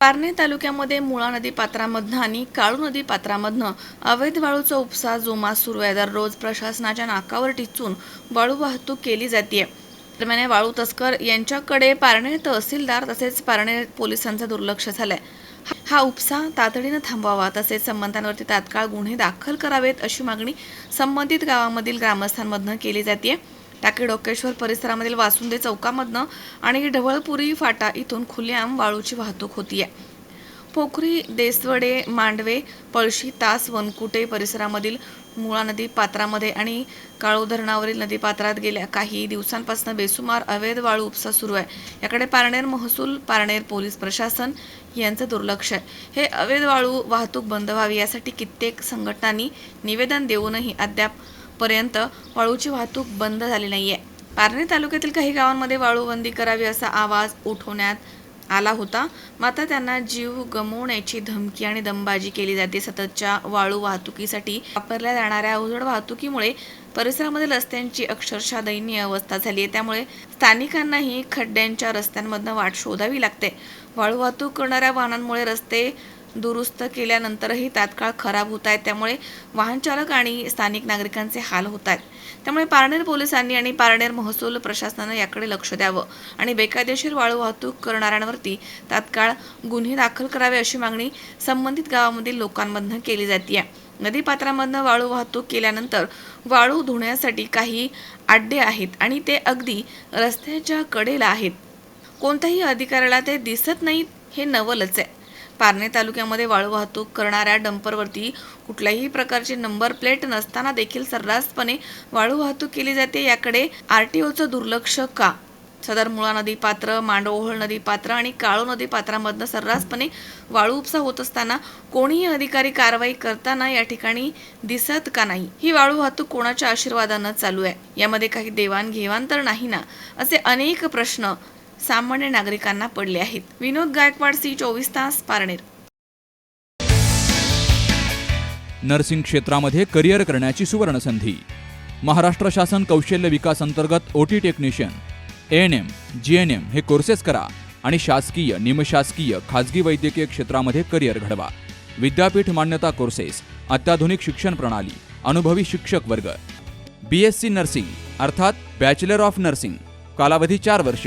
पारणे तालुक्यामध्ये मुळा नदी पात्रामधनं आणि काळू नदी पात्रामधनं अवैध वाळूचा उपसा जोमात सुरू आहे. दररोज प्रशासनाच्या नाकावर टिचून वाळू वाहतूक केली जाते दरम्यान वाळू तस्कर यांच्याकडे पारणे तहसीलदार तसेच पारणे पोलिसांचं दुर्लक्ष झालंय. हा उपसा तातडीनं थांबवावा तसेच संबंधांवरती तात्काळ गुन्हे दाखल करावेत अशी मागणी संबंधित गावामधील ग्रामस्थांमधनं केली जाते टाकी डोकेश्वर परिसरामधील वासुंदे चौकामधनं आणि ढवळपुरी फाटा इथून खुलेआम वाळूची वाहतूक होती आहे पोखरी देसवडे मांडवे पळशी तास वनकुटे परिसरामधील मुळा नदी पात्रामध्ये आणि काळू धरणावरील नदी पात्रात गेल्या काही दिवसांपासून बेसुमार अवैध वाळू उपसा सुरू आहे. याकडे पारनेर महसूल पारनेर पोलीस प्रशासन यांचं दुर्लक्ष आहे. हे अवैध वाळू वाहतूक बंद व्हावी यासाठी कित्येक संघटनांनी निवेदन देऊनही अद्याप पर्यंत वाळूची वाहतूक बंद झाली नाही आहे पारणे तालुक्यातील काही गावांमध्ये वाळूबंदी करावी असा आवाज उठवण्यात आला होता. मात्र त्यांना जीव गमवण्याची धमकी आणि दमबाजी केली जाते. सततच्या वाळू वाहतुकीसाठी वापरल्या जाणाऱ्या अवजड वाहतुकीमुळे परिसरामध्ये रस्त्यांची अक्षरशः दयनीय अवस्था झाली आहे त्यामुळे स्थानिकांनाही खड्ड्यांच्या रस्त्यांमधनं वाट शोधावी लागते. वाळू वाहतूक करणाऱ्या वाहनांमुळे रस्ते दुरुस्त केल्यानंतरही तात्काळ खराब होत आहेत. त्यामुळे वाहनचालक आणि स्थानिक नागरिकांचे हाल होत आहेत. त्यामुळे पारनेर पोलिसांनी आणि पारनेर महसूल प्रशासनानं याकडे लक्ष द्यावं आणि बेकायदेशीर वाळू वाहतूक करणाऱ्यांवरती तात्काळ गुन्हे दाखल करावे अशी मागणी संबंधित गावामधील लोकांमधनं केली जाते नदीपात्रामधनं वाळू वाहतूक केल्यानंतर वाळू धुण्यासाठी काही आड्डे आहेत आणि ते अगदी रस्त्याच्या कडेला आहेत. कोणत्याही अधिकाऱ्याला ते दिसत नाहीत हे नवलच आहे. पारणे तालुक्यामध्ये वाळू वाहतूक करणाऱ्या डंपरवरती कुठल्याही प्रकारची नंबर प्लेट नसताना देखील सर्रासपणे वाळू वाहतूक केली जाते. याकडे आरटीओचं दुर्लक्ष का? सदर मुळा नदी पात्र मांडवोहळ नदी पात्र आणि काळू नदी पात्रामधनं सर्रासपणे वाळू उपसा होत असताना कोणीही अधिकारी कारवाई करताना या ठिकाणी दिसत का नाही? ही वाळू वाहतूक कोणाच्या आशीर्वादानं चालू आहे? यामध्ये काही देवाणघेवाण तर नाही ना? असे अनेक प्रश्न सामान्य नागरिकांना पडले आहेत. विनोद गायकवाड सी चोवीस तास पारनेर. नर्सिंग क्षेत्रामध्ये करिअर करण्याची सुवर्ण संधी महाराष्ट्र शासन कौशल्य विकास अंतर्गत OT technician A N M G N M हे कोर्सेस करा आणि शासकीय निमशासकीय खाजगी वैद्यकीय क्षेत्रामध्ये करिअर घडवा. विद्यापीठ मान्यता कोर्सेस अत्याधुनिक शिक्षण प्रणाली अनुभवी शिक्षक वर्ग. बी एस सी नर्सिंग अर्थात बॅचलर ऑफ नर्सिंग कालावधी चार वर्ष.